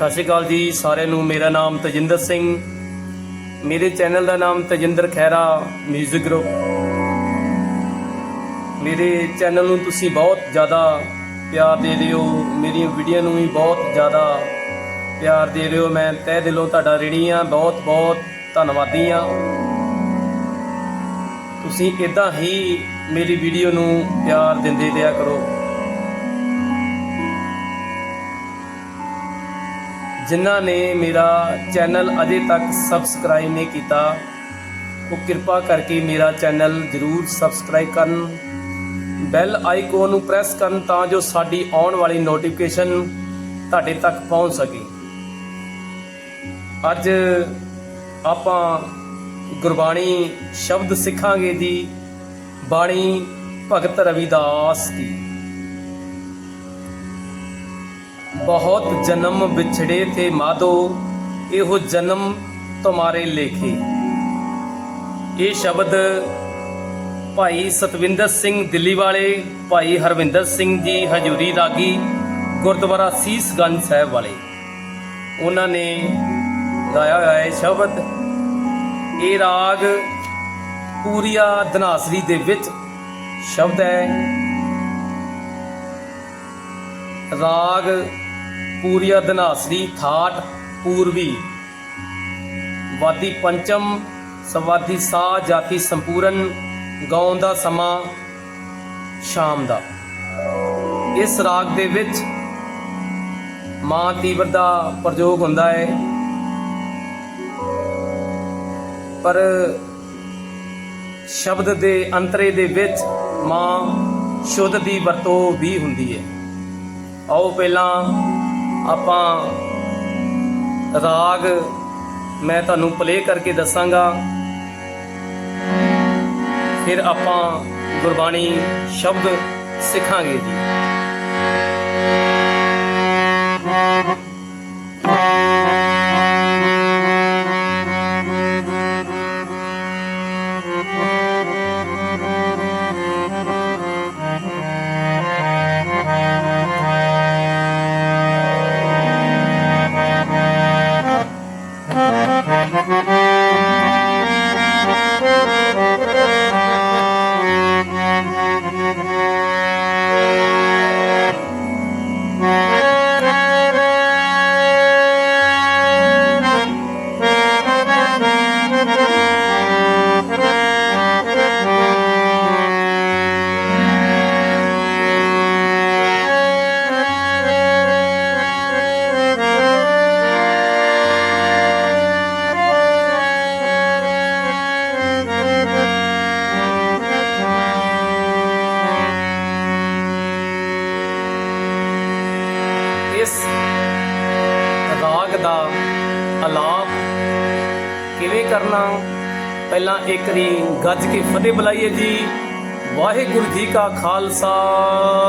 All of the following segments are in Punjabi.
ਸਤਿ ਸ਼੍ਰੀ ਅਕਾਲ ਜੀ ਸਾਰਿਆਂ ਨੂੰ। ਮੇਰਾ ਨਾਮ ਤਜਿੰਦਰ ਸਿੰਘ। ਮੇਰੇ ਚੈਨਲ ਦਾ ਨਾਮ ਤਜਿੰਦਰ ਖੈਰਾ 뮤직 ਗਰੁੱਪ ਮੇਰੇ ਚੈਨਲ ਨੂੰ ਤੁਸੀਂ ਬਹੁਤ ਜ਼ਿਆਦਾ ਪਿਆਰ ਦੇ ਰਹੇ ਹੋ। ਮੇਰੀਆਂ ਵੀਡੀਓ ਨੂੰ ਵੀ ਬਹੁਤ ਜ਼ਿਆਦਾ ਪਿਆਰ ਦੇ ਰਹੇ ਹੋ। ਮੈਂ ਤਹਿ ਦਿਲੋਂ ਤੁਹਾਡਾ ਰਿਣੀ ਆ ਬਹੁਤ ਬਹੁਤ ਧੰਨਵਾਦੀ ਆ ਤੁਸੀਂ ਇਦਾਂ ਹੀ ਮੇਰੀ ਵੀਡੀਓ ਨੂੰ ਪਿਆਰ ਦਿੰਦੇ ਰਿਹਾ ਕਰੋ। ਜਿਨ੍ਹਾਂ ਨੇ ਮੇਰਾ ਚੈਨਲ ਅਜੇ ਤੱਕ ਸਬਸਕ੍ਰਾਈਬ ਨਹੀਂ ਕੀਤਾ, ਉਹ ਕਿਰਪਾ ਕਰਕੇ ਮੇਰਾ ਚੈਨਲ ਜਰੂਰ ਸਬਸਕ੍ਰਾਈਬ ਕਰਨ। ਬੈਲ ਆਈਕਨ ਨੂੰ ਪ੍ਰੈਸ ਕਰਨ ਤਾਂ ਜੋ ਸਾਡੀ ਆਉਣ ਵਾਲੀ ਨੋਟੀਫਿਕੇਸ਼ਨ ਤੁਹਾਡੇ ਤੱਕ ਪਹੁੰਚ ਸਕੇ। ਅੱਜ ਆਪਾਂ ਗੁਰਬਾਣੀ ਸ਼ਬਦ ਸਿੱਖਾਂਗੇ ਜੀ ਬਾਣੀ ਭਗਤ ਰਵਿਦਾਸ ਦੀ। ਬਹੁਤ ਜਨਮ ਵਿਛੜੇ ਤੇ ਮਾਧੋ ਇਹੋ ਜਨਮ ਤੁਹਾਰੇ ਲੇਖੇ। ਇਹ ਸ਼ਬਦ ਭਾਈ ਸਤਵਿੰਦਰ ਸਿੰਘ ਦਿੱਲੀ ਵਾਲੇ, ਭਾਈ ਹਰਵਿੰਦਰ ਸਿੰਘ ਜੀ ਹਜੂਰੀ ਰਾਗੀ ਗੁਰਦੁਆਰਾ ਸੀਸਗੰਜ ਸਾਹਿਬ ਵਾਲੇ। ਉਹਨਾਂ ਨੇ ਗਾਇਆ ਹੋਇਆ ਇਹ ਸ਼ਬਦ, ਇਹ ਰਾਗ ਪੂਰੀਆ ਧਨਾਸਰੀ ਦੇ ਵਿੱਚ ਸ਼ਬਦ ਹੈ। ਰਾਗ ਪੂਰੀਆ ਧਨਾਸਰੀ ਥਾਟ ਪੂਰਬੀ ਵਾਦੀ ਪੰਚਮ, ਸਵਾਦੀ ਸਾ ਜਾਤੀ ਸੰਪੂਰਨ, ਗਾਉਣ ਦਾ ਸਮਾਂ, ਸ਼ਾਮ ਦਾ। ਇਸ ਰਾਗ ਦੇ ਵਿੱਚ ਮਾਂ ਤੀਵਰ ਦਾ ਪ੍ਰਯੋਗ ਹੁੰਦਾ ਹੈ। ਪਰ ਸ਼ਬਦ ਦੇ ਅੰਤਰੇ ਦੇ ਵਿੱਚ ਮਾਂ ਸ਼ੁੱਧ ਦੀ ਵਰਤੋਂ ਵੀ ਹੁੰਦੀ ਹੈ। ਆਓ ਪਹਿਲਾਂ ਆਪਾਂ ਰਾਗ ਮੈਂ ਤੁਹਾਨੂੰ ਪਲੇ ਕਰਕੇ ਦੱਸਾਂਗਾ। ਫਿਰ ਆਪਾਂ ਗੁਰਬਾਣੀ ਸ਼ਬਦ ਸਿੱਖਾਂਗੇ ਜੀ। ਇੱਕ ਰੀ ਗੱਜ ਕੇ ਫਤਿਹ ਬੁਲਾਈਏ ਜੀ। ਵਾਹਿਗੁਰੂ ਜੀ ਕਾ ਖਾਲਸਾ,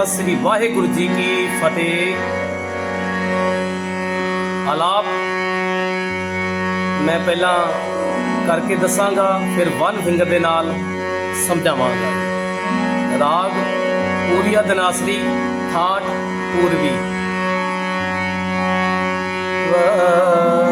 ਸ੍ਰੀ ਵਾਹਿਗੁਰੂ ਜੀ ਕੀ ਫਤਿਹ। ਆਲਾਪ ਮੈਂ ਪਹਿਲਾਂ ਕਰਕੇ ਦੱਸਾਂਗਾ, ਫਿਰ ਵਨ ਫਿੰਗਰ ਦੇ ਨਾਲ ਸਮਝਾਵਾਂਗਾ। ਰਾਗ, ਪੂਰੀਆ ਦਨਾਸਰੀ, ਠਾਠ ਪੂਰਵੀ ਵਾਹਿਗੁਰੂ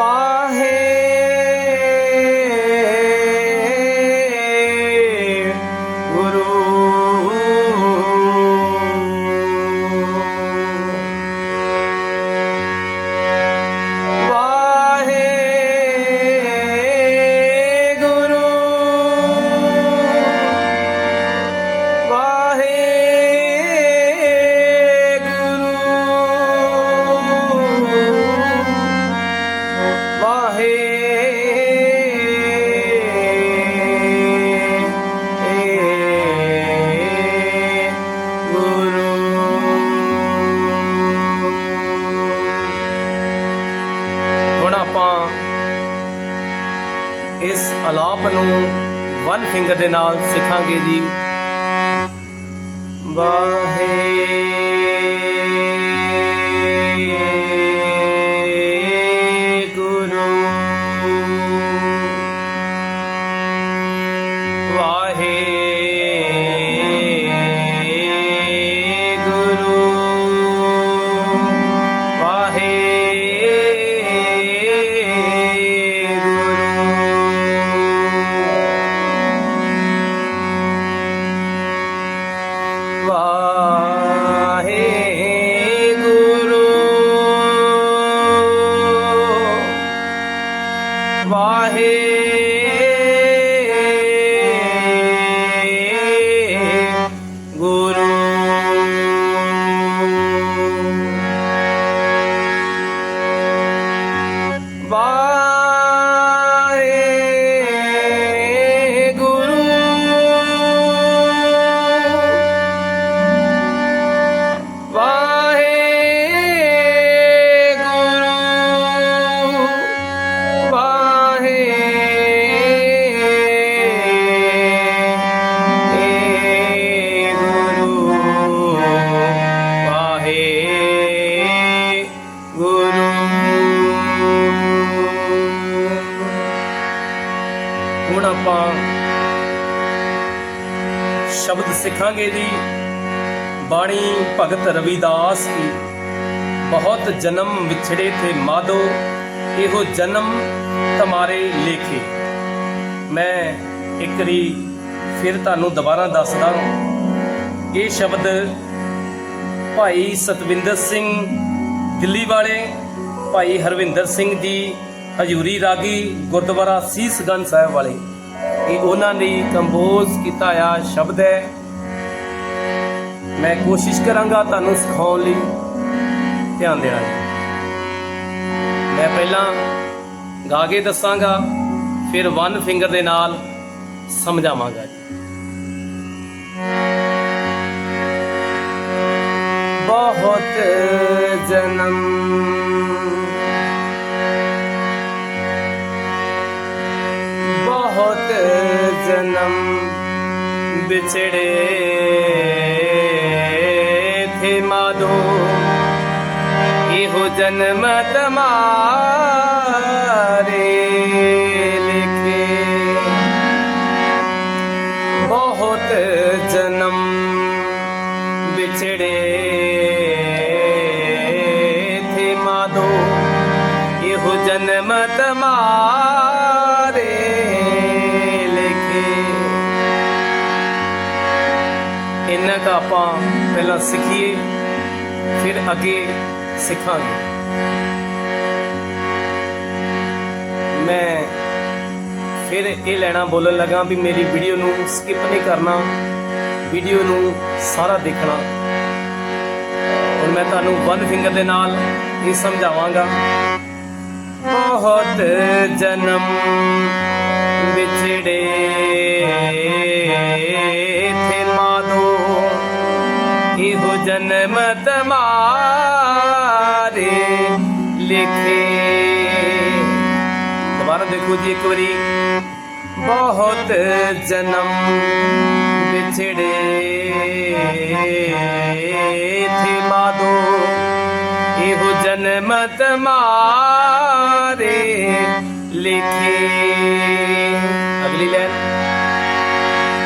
वाहे ਨੂੰ ਵਨ ਫਿੰਗਰ ਦੇ ਨਾਲ ਸਿੱਖਾਂਗੇ ਜੀ। ਵਾਹਿਗੁਰੂ ਵਾਹਿਗੁਰੂ ਸ਼ਬਦ ਜੀ। ਬਾਣੀ ਭਗਤ ਰਵਿਦਾਸ ਕੀ ਬਹੁਤ ਜਨਮ ਵਿਛੜੇ ਥੇ ਮਾਦੋ ਇਹੋ ਜਨਮ ਤੁਹਾਰੇ ਲੇਖੇ। ਮੈਂ ਇੱਕ ਰੀ ਫਿਰ ਤੁਹਾਨੂੰ ਦੁਬਾਰਾ ਦੱਸਦਾ ਇਹ ਸ਼ਬਦ ਭਾਈ ਸਤਵਿੰਦਰ ਸਿੰਘ ਦਿੱਲੀ ਵਾਲੇ ਭਾਈ ਹਰਵਿੰਦਰ ਸਿੰਘ ਜੀ, ਹਜੂਰੀ ਰਾਗੀ ਗੁਰਦੁਆਰਾ ਸੀਸਗੰਜ ਸਾਹਿਬ ਵਾਲੇ। ਇਹ ਉਹਨਾਂ ਨੇ ਕੰਪੋਜ਼ ਕੀਤਾ ਆ ਸ਼ਬਦ ਹੈ। ਮੈਂ ਕੋਸ਼ਿਸ਼ ਕਰਾਂਗਾ ਤੁਹਾਨੂੰ ਸਿਖਾਉਣ ਲਈ ਧਿਆਨ ਦੇਣਾ ਮੈਂ ਪਹਿਲਾਂ ਗਾ ਕੇ ਦੱਸਾਂਗਾ, ਫਿਰ ਵਨ ਫਿੰਗਰ ਦੇ ਨਾਲ ਸਮਝਾਵਾਂਗਾ ਬਹੁਤ ਜਨਮ ਬਹੁਤ ਜਨਮ ਵਿਛੜੇ ਇਹੋ ਜਨਮ ਲਿਖੇ। ਬਹੁਤ ਜਨਮ ਵਿਛੜੇ ਥੇ ਮਾਦੋ ਇਹੋ ਜਨਮ ਤਮਾਰੇ ਲਿਖੇ। ਇਹਨਾਂ ਦਾ ਆਪਾਂ ਪਹਿਲਾਂ ਸਿੱਖੀਏ, ਫਿਰ ਅੱਗੇ ਸਿੱਖਾਂਗੇ। ਮੈਂ ਫਿਰ ਇਹ ਲੈਣਾ ਬੋਲਣ ਲੱਗਾ ਵੀ ਮੇਰੀ ਵੀਡੀਓ ਨੂੰ ਸਕਿਪ ਨਹੀਂ ਕਰਨਾ ਵੀਡੀਓ ਨੂੰ ਸਾਰਾ ਦੇਖਣਾ। ਹੁਣ ਮੈਂ ਤੁਹਾਨੂੰ ਵਨ ਫਿੰਗਰ ਦੇ ਨਾਲ ਇਹ ਸਮਝਾਵਾਂਗਾ। ਬਹੁਤ ਜਨਮ ਵਿਛੜੇ ਥੇ ਮਾਦੋ ਇਹੋ ਜਨਮ ਤਮਾਰੇ ਦੁਬਾਰਾ ਜੀ, ਇੱਕ ਵਾਰੀ ਬਹੁਤ ਜਨਮ ਵਿਛੜੇ ਥੇ ਮਾਦੋ ਇਹੋ ਜਨਮ ਤਮਾਰੇ ਲਿਖੇ। ਅਗਲੀ ਲਾਈਨ।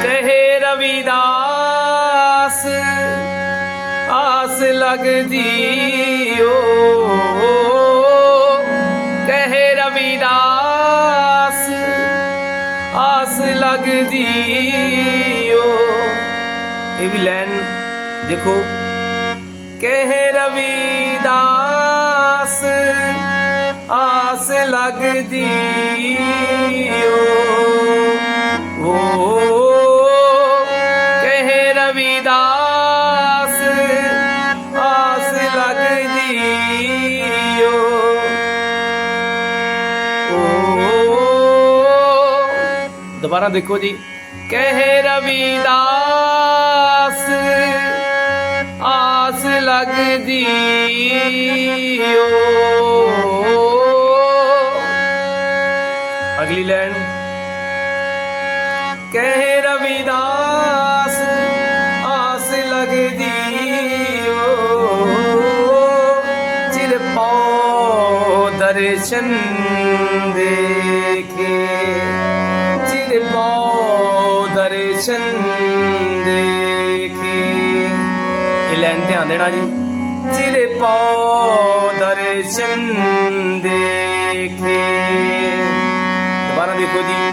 ਕਹੇ ਰਵਿਦਾਸ, ਆਸ ਲਗਦੀਓ ਓ। ਆਸ ਲਗਦੀਓ। ਇਹ ਵੀ ਲਾਈਨ ਦੇਖੋ। ਕਿਹੇ ਰਵੀ ਦਾਸ ਆਸ ਲਗਦੀਓ। ਓ ਕਹੇ ਦੁਬਾਰਾ ਦੇਖੋ ਜੀ। ਕਹਿ ਰਵਿਦਾਸ, ਆਸ ਲਗਦੀਓ। ਅਗਲੀ ਲਾਈਨ। ਕਹਿ ਰਵਿਦਾਸ, ਆਸ ਲਗਦੀ ਓ ਚਿਰ ਪਉ ਦਰਸ਼ਨ ਦੇਖੇ ਦਰਸ਼ਨ ਇਹ ਲੈਣ ਧਿਆਨ ਦੇਣਾ ਜੀ। ਚਿਰ ਪਉ ਦਰਸ਼ਨ ਦੇਖੇ। ਦੁਬਾਰਾ ਦੇਖੋ ਜੀ।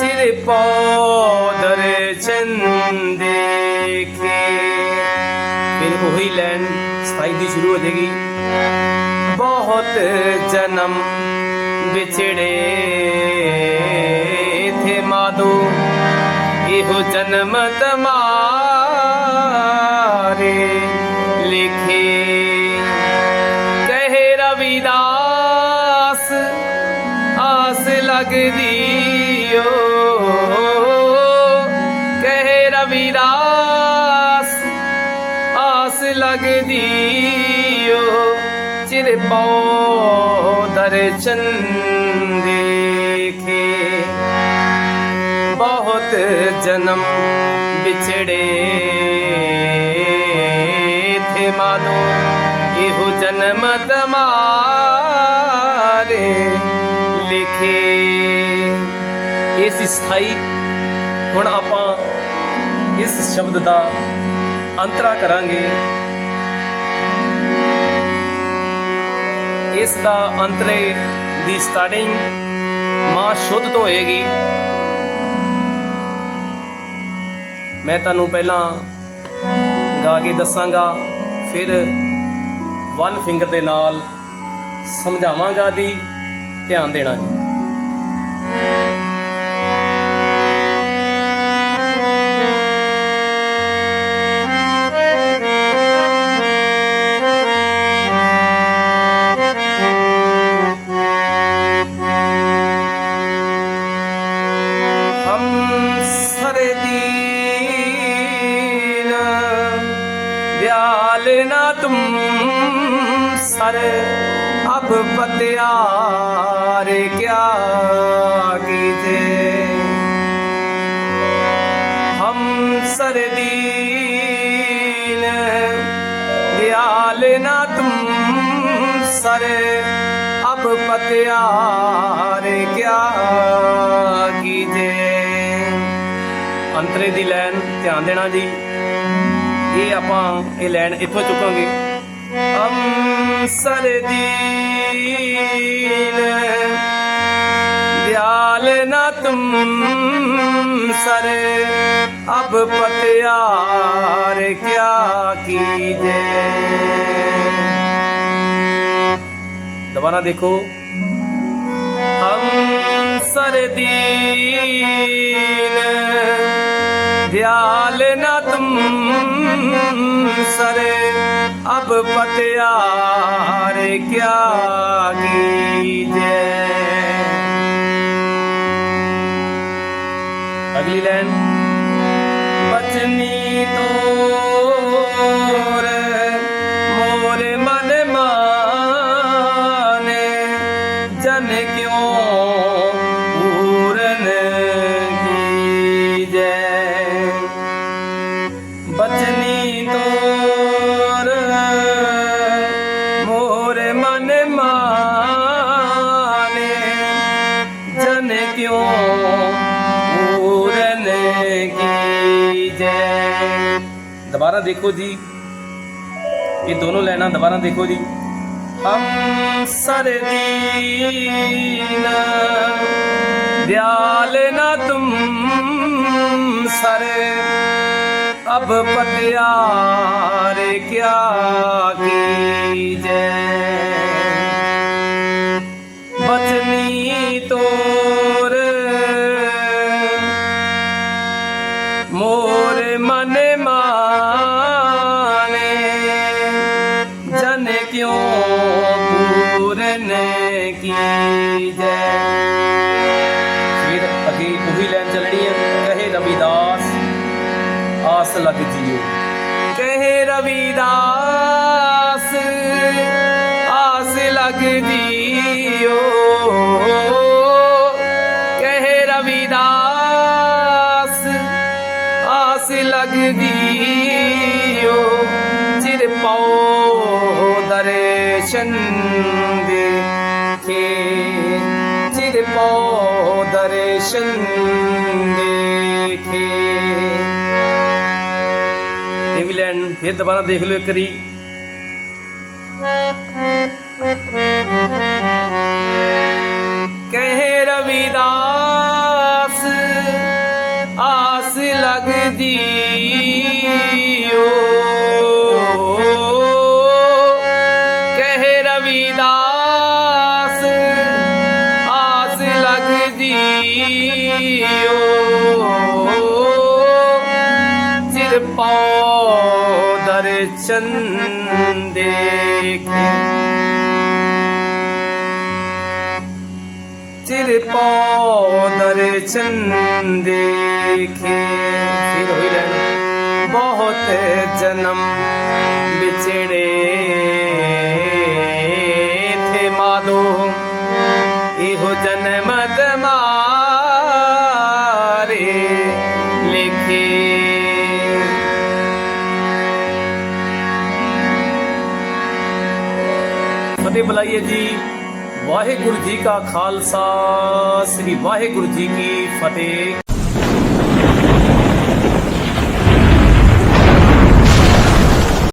ਚਿਰ ਪਉ ਦਰਸ਼ਨ ਦੇਖੇ। ਫਿਰ ਉਹੀ ਲੈਣ 27 ਦੀ ਸ਼ੁਰੂ ਹੋ ਜਾਏਗੀ। ਬਹੁਤ ਜਨਮ ਵਿਛੜੇ। ਥੇ ਮਾਦੋ प्रभु जनम तमारे लिखे। कहे रविदास आस लग दियो। कहे रविदास आस लग दियो। चिर पौ दर्शन ਜਨਮ ਵਿਛੜੇ। ਥੇ ਮਾਨੋ ਇਹੋ ਜਨਮ ਤਮਾਰੇ ਲਿਖੇ। ਇਸ ਸਥਾਈ ਹੁਣ ਆਪਾਂ ਇਸ ਸ਼ਬਦ ਦਾ ਅੰਤਰਾ ਕਰਾਂਗੇ। ਇਸ ਦਾ ਅੰਤਰੇ ਦੀ ਸਟਾਰਟਿੰਗ ਮਾਂ ਸ਼ੁੱਧ ਤੋਂ ਹੋਏਗੀ। ਮੈਂ ਤੁਹਾਨੂੰ ਪਹਿਲਾਂ ਗਾ ਕੇ ਦੱਸਾਂਗਾ, ਫਿਰ ਵਨ ਫਿੰਗਰ ਦੇ ਨਾਲ ਸਮਝਾਵਾਂਗਾ ਦੀ ਧਿਆਨ ਦੇਣਾ ਜੀ। ना तुम सर अब पतियार क्या कीजिए हम सरदीन दयाल ना तुम सर अब पतियार क्या कीजिए ਅੰਤਰੇ ਦੀ ਲਾਈਨ ਧਿਆਨ ਦੇਣਾ ਜੀ ਇਹ ਆਪਾਂ ਇਹ ਲੈਣ ਇੱਥੋਂ ਚੁੱਕਾਂਗੇ। ਅੰਸਰ ਦੀਨ, ਦਿਆਲ ਨਾ ਤੁਮ ਸਰ, ਅਬ ਪਤਿਆਰ ਕਿਆ ਕੀਜੇ। ਦਵਾਨਾ ਦੇਖੋ। ਅੰਸਰ ਦੀਨ दयाल न तुम सर अब पतियार क्या कीजे ਮਾਨੇ। ਜਨ ਕਿਉ ਪੂਰਨ ਕੀ ਜੈ ਦੁਬਾਰਾ ਦੇਖੋ ਜੀ। ਇਹ ਦੋਨੋਂ ਲੈਣਾ, ਦੁਬਾਰਾ ਦੇਖੋ ਜੀ। ਹਮ ਸਰਦੀਨ ਦਿਆਲ ਨਾ ਤੁਮ ਸਰ। ਅਬ ਪਤਿਆਰੇ ਕਿਆ ਕੀ ਜੈ Sito. Sito. रविदास आस लगदी ओ चिर पौ दर्शन दे के चिर पौ दर्शन देखे इंग्लैंड ये दोबारा देख लो करी ਆਸ ਲੱਗਦੀ ਓ ਕਹੇ ਰਵਿਦਾਸ ਆਸ ਲੱਗਦੀ ਓ ਸਿਰ ਪਾਉ ਦਰਸ਼ਨ ਦੇਖੇ ਤੇਰੇ ਪਾਉ ਦਰਸ਼ਨ ਦੇਖੇ ਬਹੁਤ ਜਨਮ ਵਿਛੜੇ। ਥੇ ਮਾਦੋ ਇਹੋ ਜਨਮ ਦਮਾਰੇ ਲਿਖੇ। ਫਤਿਹ ਬੁਲਾਈਏ ਜੀ। ਵਾਹਿਗੁਰੂ ਜੀ ਕਾ ਖਾਲਸਾ, ਸ੍ਰੀ ਵਾਹਿਗੁਰੂ ਜੀ ਕੀ ਫਤਿਹ।